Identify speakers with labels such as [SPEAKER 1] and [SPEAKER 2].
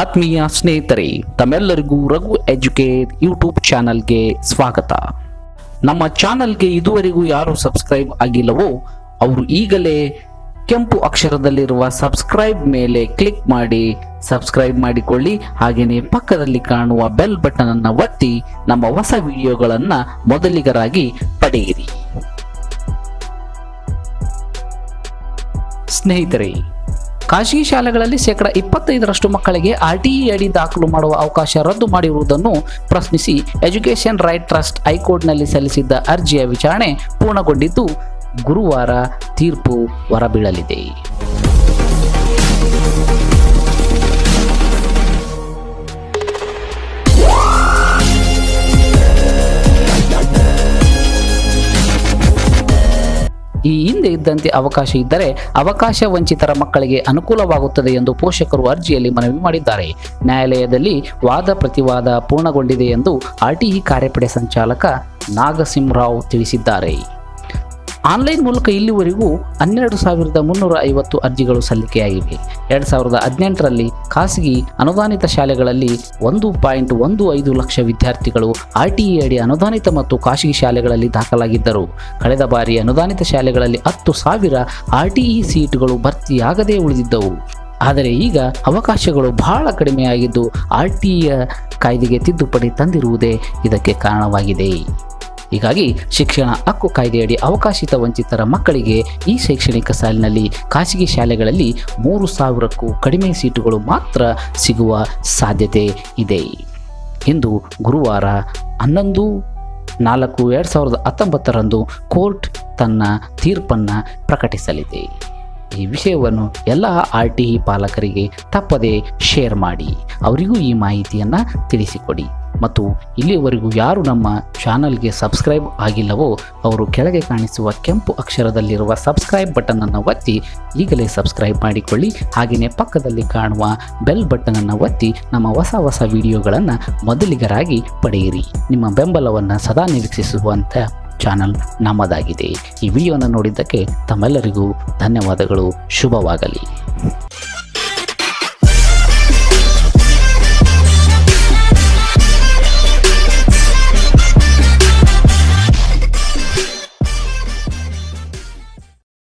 [SPEAKER 1] ಆತ್ಮೀಯ ಸ್ನೇಹಿತರೆ, ತಮ್ಮೆಲ್ಲರಿಗೂ ರಘು ಎಜುಕೇಟ್ ಯೂಟ್ಯೂಬ್ ಚಾನಲ್ಗೆ ಸ್ವಾಗತ. ನಮ್ಮ ಚಾನಲ್ಗೆ ಇದುವರೆಗೂ ಯಾರು ಸಬ್ಸ್ಕ್ರೈಬ್ ಆಗಿಲ್ಲವೋ, ಅವರು ಈಗಲೇ ಕೆಂಪು ಅಕ್ಷರದಲ್ಲಿರುವ ಸಬ್ಸ್ಕ್ರೈಬ್ ಮೇಲೆ ಕ್ಲಿಕ್ ಮಾಡಿ, ಸಬ್ಸ್ಕ್ರೈಬ್ ಮಾಡಿಕೊಳ್ಳಿ, ಹಾಗೆಯೇ ಪಕ್ಕದಲ್ಲಿ ಕಾಣುವ ಬೆಲ್ ಬಟನ್ ಅನ್ನು ಒತ್ತಿ, ನಮ್ಮ ಹೊಸ ವಿಡಿಯೋಗಳನ್ನು ಮೊದಲಿಗರಾಗಿ ಪಡೆಯಿರಿ. ಸ್ನೇಹಿತರೆ ಖಾಸಗಿ ಶಾಲೆಗಳಲ್ಲಿ ಶೇಕಡ ಇಪ್ಪತ್ತೈದರಷ್ಟು ಮಕ್ಕಳಿಗೆ ಆರ್ ಟಿ ಅಡಿ ದಾಖಲು ಮಾಡುವ ಅವಕಾಶ ರದ್ದು ಮಾಡಿರುವುದನ್ನು ಪ್ರಶ್ನಿಸಿ ಎಜುಕೇಷನ್ ರೈಟ್ ಟ್ರಸ್ಟ್ ಹೈಕೋರ್ಟ್ನಲ್ಲಿ ಸಲ್ಲಿಸಿದ್ದ ಅರ್ಜಿಯ ವಿಚಾರಣೆ ಪೂರ್ಣಗೊಂಡಿದ್ದು ಗುರುವಾರ ತೀರ್ಪು ಹೊರಬೀಳಲಿದೆ. ಈ ಹಿಂದೆ ಇದ್ದಂತೆ ಅವಕಾಶ ಇದ್ದರೆ ಅವಕಾಶ ವಂಚಿತರ ಮಕ್ಕಳಿಗೆ ಅನುಕೂಲವಾಗುತ್ತದೆ ಎಂದು ಪೋಷಕರು ಅರ್ಜಿಯಲ್ಲಿ ಮನವಿ ಮಾಡಿದ್ದಾರೆ. ನ್ಯಾಯಾಲಯದಲ್ಲಿ ವಾದ ಪ್ರತಿವಾದ ಪೂರ್ಣಗೊಂಡಿದೆ ಎಂದು ಆರ್ಟಿಇ ಕಾರ್ಯಪಡೆ ಸಂಚಾಲಕ ನಾಗಸಿಂಹರಾವ್ ತಿಳಿಸಿದ್ದಾರೆ. ಆನ್ಲೈನ್ ಮೂಲಕ ಇಲ್ಲಿವರೆಗೂ ಹನ್ನೆರಡು ಸಾವಿರದ ಮುನ್ನೂರ ಐವತ್ತು ಅರ್ಜಿಗಳು ಸಲ್ಲಿಕೆಯಾಗಿವೆ. ಎರಡು ಸಾವಿರದ ಹದಿನೆಂಟರಲ್ಲಿ ಖಾಸಗಿ ಅನುದಾನಿತ ಶಾಲೆಗಳಲ್ಲಿ ಒಂದು ಪಾಯಿಂಟ್ ಒಂದು ಐದು ಲಕ್ಷ ವಿದ್ಯಾರ್ಥಿಗಳು ಆರ್ಟಿಇ ಅಡಿ ಅನುದಾನಿತ ಮತ್ತು ಖಾಸಗಿ ಶಾಲೆಗಳಲ್ಲಿ ದಾಖಲಾಗಿದ್ದರು. ಕಳೆದ ಬಾರಿ ಅನುದಾನಿತ ಶಾಲೆಗಳಲ್ಲಿ ಹತ್ತು ಸಾವಿರ ಆರ್ಟಿಇ ಸೀಟ್ಗಳು ಭರ್ತಿಯಾಗದೇ ಉಳಿದಿದ್ದವು. ಆದರೆ ಈಗ ಅವಕಾಶಗಳು ಬಹಳ ಕಡಿಮೆಯಾಗಿದ್ದು ಆರ್ಟಿಇಯ ಕಾಯ್ದೆಗೆ ತಿದ್ದುಪಡಿ ತಂದಿರುವುದೇ ಇದಕ್ಕೆ ಕಾರಣವಾಗಿದೆ. ಹೀಗಾಗಿ ಶಿಕ್ಷಣ ಹಕ್ಕು ಕಾಯ್ದೆಯಡಿ ಅವಕಾಶಿತ ವಂಚಿತರ ಮಕ್ಕಳಿಗೆ ಈ ಶೈಕ್ಷಣಿಕ ಸಾಲಿನಲ್ಲಿ ಖಾಸಗಿ ಶಾಲೆಗಳಲ್ಲಿ ಮೂರು ಸಾವಿರಕ್ಕೂ ಕಡಿಮೆ ಸೀಟುಗಳು ಮಾತ್ರ ಸಿಗುವ ಸಾಧ್ಯತೆ ಇದೆ. ಇಂದು ಗುರುವಾರ ಹನ್ನೊಂದು ನಾಲ್ಕು ಎರಡು ಸಾವಿರದ ಹತ್ತೊಂಬತ್ತರಂದು ಕೋರ್ಟ್ ತನ್ನ ತೀರ್ಪನ್ನು ಪ್ರಕಟಿಸಲಿದೆ. ಈ ವಿಷಯವನ್ನು ಎಲ್ಲ ಆರ್ ಟಿ ಇ ಪಾಲಕರಿಗೆ ತಪ್ಪದೆ ಶೇರ್ ಮಾಡಿ, ಅವರಿಗೂ ಈ ಮಾಹಿತಿಯನ್ನು ತಿಳಿಸಿಕೊಡಿ. ಮತ್ತು ಇಲ್ಲಿಯವರೆಗೂ ಯಾರು ನಮ್ಮ ಚಾನಲ್ಗೆ ಸಬ್ಸ್ಕ್ರೈಬ್ ಆಗಿಲ್ಲವೋ ಅವರು ಕೆಳಗೆ ಕಾಣಿಸುವ ಕೆಂಪು ಅಕ್ಷರದಲ್ಲಿರುವ ಸಬ್ಸ್ಕ್ರೈಬ್ ಬಟನನ್ನು ಒತ್ತಿ, ಈಗಲೇ ಸಬ್ಸ್ಕ್ರೈಬ್ ಮಾಡಿಕೊಳ್ಳಿ. ಹಾಗೆಯೇ ಪಕ್ಕದಲ್ಲಿ ಕಾಣುವ ಬೆಲ್ ಬಟನನ್ನು ಒತ್ತಿ, ನಮ್ಮ ಹೊಸ ಹೊಸ ವಿಡಿಯೋಗಳನ್ನು ಮೊದಲಿಗರಾಗಿ ಪಡೆಯಿರಿ. ನಿಮ್ಮ ಬೆಂಬಲವನ್ನು ಸದಾ ನಿರೀಕ್ಷಿಸುವಂಥ ಚಾನಲ್ ನಮ್ಮದಾಗಿದೆ. ಈ ವಿಡಿಯೋನ ನೋಡಿದ್ದಕ್ಕೆ ತಮ್ಮೆಲ್ಲರಿಗೂ ಧನ್ಯವಾದಗಳು. ಶುಭವಾಗಲಿ.